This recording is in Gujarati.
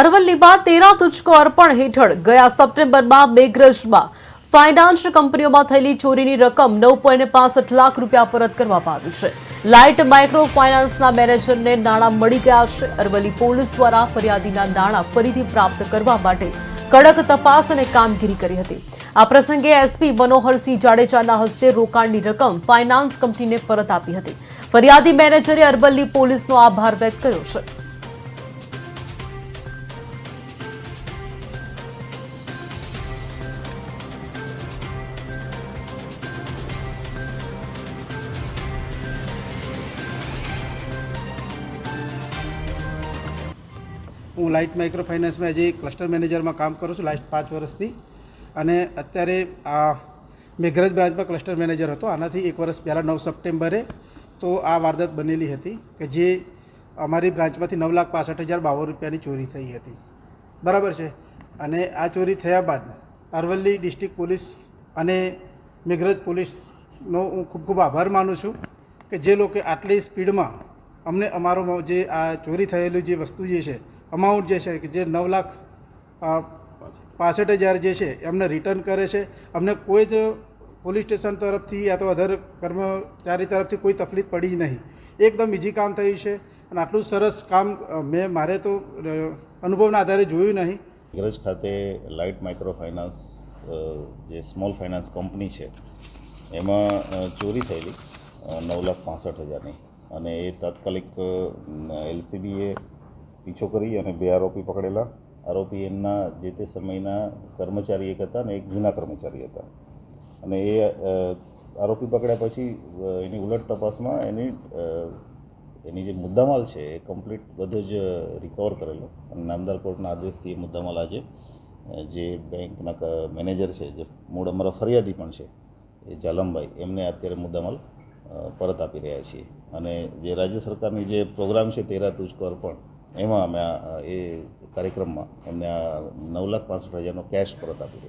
અરવલ્લીમાં તેરા તુચકો અર્પણ હેઠળ ગયા સપ્ટેમ્બરમાં મેઘરજમાં ફાઇનાન્સ કંપનીઓમાં થયેલી ચોરીની રકમ નવ લાખ રૂપિયા પરત કરવામાં આવી છે. લાઇટ માઇક્રો ફાઇનાન્સના મેનેજરને નાણાં મળી ગયા છે. અરવલ્લી પોલીસ દ્વારા ફરિયાદીના નાણાં ફરીથી પ્રાપ્ત કરવા માટે કડક તપાસ અને કામગીરી કરી હતી. આ પ્રસંગે એસપી મનોહરસિંહ જાડેજાના હસ્તે રોકાણની રકમ ફાઇનાન્સ કંપનીને પરત આપી હતી. ફરિયાદી મેનેજરે અરવલ્લી પોલીસનો આભાર વ્યક્ત કર્યો છે. હું લાઇટ માઇક્રો ફાઇનાન્સમાં જે ક્લસ્ટર મેનેજરમાં કામ કરું છું લાસ્ટ પાંચ વર્ષથી. અને અત્યારે, આ, મેઘરજ બ્રાન્ચમાં ક્લસ્ટર મેનેજર હતો. આનાથી એક વર્ષ પહેલાં નવ સપ્ટેમ્બરે તો આ વારદાત બનેલી હતી કે જે અમારી બ્રાન્ચમાંથી નવ લાખ પાસઠ હજાર બાવન રૂપિયાની ચોરી થઈ હતી. બરાબર છે? અને આ ચોરી થયા બાદ અરવલ્લી ડિસ્ટ્રિક્ટ પોલીસ અને મેઘરજ પોલીસનો હું ખૂબ ખૂબ આભાર માનું છું કે જે લોકો આટલી સ્પીડમાં અમને અમારો જે આ ચોરી થયેલું જે વસ્તુ જે છે અમાઉન્ટ જે છે, કે જે નવ લાખ પાસઠ હજાર જે છે, એમને રિટર્ન કરે છે. અમને કોઈ જ પોલીસ સ્ટેશન તરફથી યા અધર કર્મચારી તરફથી કોઈ તકલીફ પડી નહીં. એકદમ ઇઝી કામ થયું છે અને આટલું સરસ કામ મેં, મારે તો અનુભવના આધારે જોયું નહીં. ગરજ ખાતે લાઇટ માઇક્રો ફાઇનાન્સ જે સ્મોલ ફાઇનાન્સ કંપની છે, એમાં ચોરી થયેલી નવ લાખ પાસઠ હજારની. અને એ તાત્કાલિક એલસીબીએ પીછો કરી અને બે આરોપી પકડેલા. આરોપી એમના જે તે સમયના કર્મચારી એક હતા અને એક જૂના કર્મચારી હતા. અને એ આરોપી પકડ્યા પછી એની ઉલટ તપાસમાં એની એની જે મુદ્દામાલ છે એ કમ્પ્લીટ બધો જ રિકવર કરેલો. અને નામદાર કોર્ટના આદેશથી એ મુદ્દામાલ આજે જે બેંકના મેનેજર છે, જે મૂળ અમારા ફરિયાદી પણ છે, એ જાલમભાઈ એમને અત્યારે મુદ્દામાલ પરત આપી રહ્યા છીએ. અને જે રાજ્ય સરકારની જે પ્રોગ્રામ છે તેરા તુજકો અર્પણ એમાં અમે આ- એ કાર્યક્રમમાં એમને આ નવ લાખ પાસઠ હજારનો કેશ પરત આપી રહ્યા છીએ.